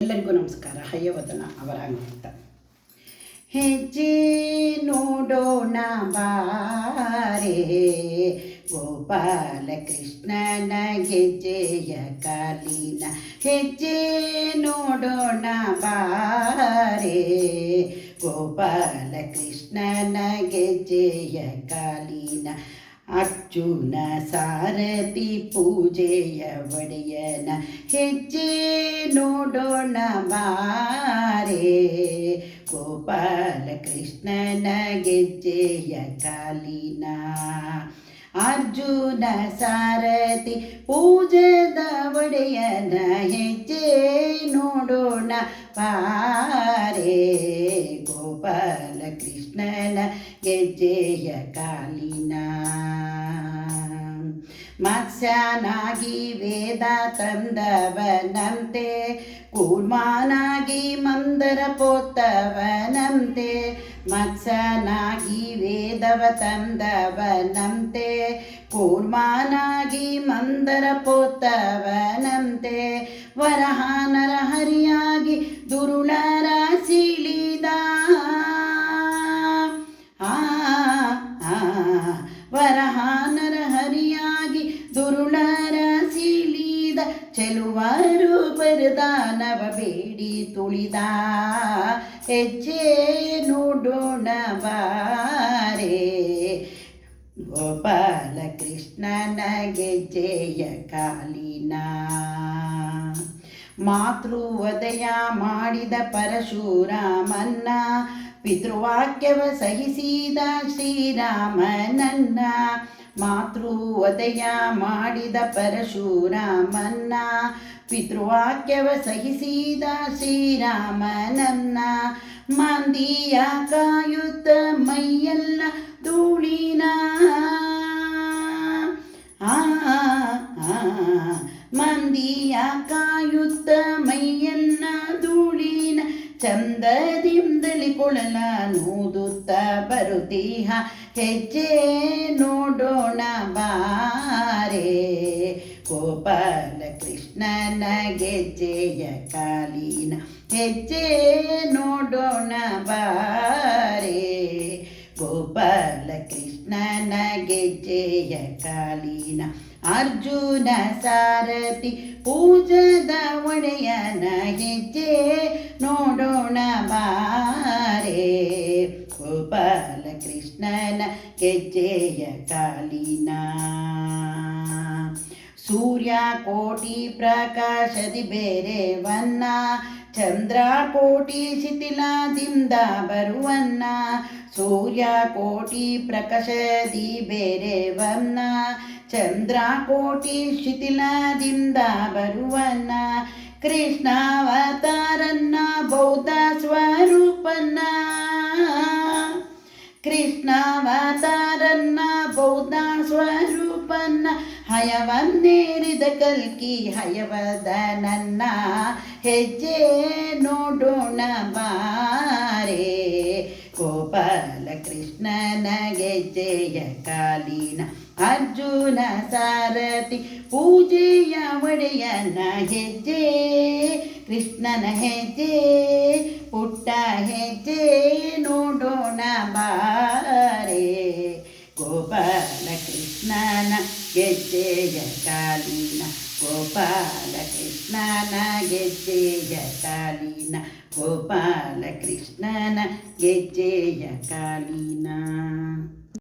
ಎಲ್ಲರಿಗೂ ನಮಸ್ಕಾರ. ಹಯ್ಯವದನ ಅವರ ಅಂತ ಹೆಜ್ಜೆ ನೋಡೋಣ ಬಾರೆ, ಗೋಪಾಲ ಕೃಷ್ಣನ ಹೆಜ್ಜೆಯ ಕಾಲಿನ. ಹೆಜ್ಜೆ ನೋಡೋಣ ಬಾರೆ, ಗೋಪಾಲ ಕೃಷ್ಣನ ಗೆಜ್ಜೆಯ ಕಾಲಿನ. ಅರ್ಜುನ ಸಾರಥಿ ಪೂಜೆಯ ಒಡೆಯನ ಹೆಜ್ಜೆ ನೋಡೋಣ ಬಾರೆ ಗೋಪಾಲ ಕೃಷ್ಣನ ಗೆಜ್ಜೆಯ ಕಾಲಿನ ಅರ್ಜುನ ಸಾರಥಿ ಪೂಜದ ಒಡೆಯನ ಹೆಜ್ಜೆ ನೋಡೋಣ. ಪಾರೆ ಗೋಪಾಲ ಕೃಷ್ಣನ ಗೆಜ್ಜೆಯ ಕಾಲಿನ. ಮತ್ಸ್ಯನಾಗಿ ವೇದ ತಂದವನಂತೆ, ಕೂರ್ಮಾನಾಗಿ ಮಂದರ ಪೋತವನಂತೆ ಮತ್ಸ್ಯನಾಗಿ ವೇದವ ತಂದವನಂತೆ, ಕೂರ್ಮಾನಾಗಿ ಮಂದರ ಪೋತವನಂತೆ ವರಹ ನರಹರಿಯಾಗಿ ದುರುಳರ ಸಿಳಿದ. ವರಹ ನರಹರಿಯಾಗಿ ದುರುಳರ ಸಿಳಿದ, ಚೆಲುವರು ಬರದಾನವ ಬೇಡಿ ತುಳಿದ. ಹೆಜ್ಜೆ ಗೋಪಾಲ ಕೃಷ್ಣನಗೆ ಗೆಜ್ಜೆಯ ಕಾಲಿನ. ಮಾತೃವದಯ ಮಾಡಿದ ಪರಶುರಾಮನ್ನ, ಪಿತೃವಾಕ್ಯವ ಸಹಿಸಿದ ಶ್ರೀರಾಮನನ್ನ. ಮಾತೃವದಯ ಮಾಡಿದ ಪರಶುರಾಮನ್ನ, ಪಿತೃವಾಕ್ಯವ ಸಹಿಸಿದ ಶ್ರೀರಾಮನನ್ನ. ಮಂದಿಯ ಕಾಯುತ್ತ ಮೈಯಲ್ಲ ಧೂಳಿನ ಮಂದಿಯ ಕಾಯುತ್ತ ಮೈಯನ್ನ ಧೂಳಿನ ಚಂದದಿಂದಲಿ ಕೊಳಲ ನೂದುತ್ತ ಬರುತ್ತೀಹ. ಹೆಜ್ಜೆ ನೋಡೋಣ ಬಾರೆ. ಗೋಪಾಲ ಕೃಷ್ಣನ ಗೆಜ್ಜೆಯ ಕಾಲಿನ ಹೆಜ್ಜೆ ನೋಡೋಣ ಬಾರೆ. ಗೋಪಾಲ ಕೃಷ್ಣನ ಗೆಜ್ಜೆಯ ಕಾಲಿನ ಅರ್ಜುನ ಸಾರಥಿ ಪೂಜದ ಒಡೆಯನ ಹೆಜ್ಜೆ ನೋಡೋಣ ಬಾರೆ. ಗೋಪಾಲ ಕೃಷ್ಣನ ಕೆಜ್ಜೆಯ ಕಾಲಿನ ಸೂರ್ಯ ಕೋಟಿ ಪ್ರಕಾಶದಿ ಬೇರೆ ವನ್ನ, ಚಂದ್ರ ಕೋಟಿ ಶಿಥಿಲದಿಂದ ಬರುವನ್ನ, ಸೂರ್ಯ ಕೋಟಿ ಪ್ರಕಾಶದಿ ಬೇರೆ ವನ್ನ, ಚಂದ್ರ ಕೋಟಿ ಶಿಥಿಲದಿಂದ ಬರುವನ್ನ, ಕೃಷ್ಣಾವತಾರನ್ನ ಬೌದ್ಧ ಸ್ವರೂಪನ್ನ, ಕೃಷ್ಣಾವತಾರನ್ನ ಬೌದ್ಧ ಸ್ವರೂಪನ್ನ ಹಯವನ್ನೇರಿದ ಕಲ್ಕಿ ಹಯವದ ನನ್ನ ಹೆಜ್ಜೆ ನೋಡೋಣ ಬಾರೆ ಗೋಪಾಲ ಕೃಷ್ಣನ ಗೆಜ್ಜೆಯ ಕಾಲಿನ ಅರ್ಜುನ ಸಾರಥಿ ಪೂಜೆಯ ಒಡೆಯನ ಹೆಜ್ಜೆ, ಕೃಷ್ಣನ ಹೆಜ್ಜೆ, ಪುಟ್ಟ ಹೆಜ್ಜೆ ನೋಡೋಣ ಬಾರೆ ಗೆಜ್ಜೆಯ ಕಾಲಿನ ಗೋಪಾಲ ಕೃಷ್ಣನ ಗೆಜ್ಜೆಯ ಕಾಲಿನ ಗೋಪಾಲ ಕೃಷ್ಣನ ಗೆಜ್ಜೆಯ ಕಾಲಿನ.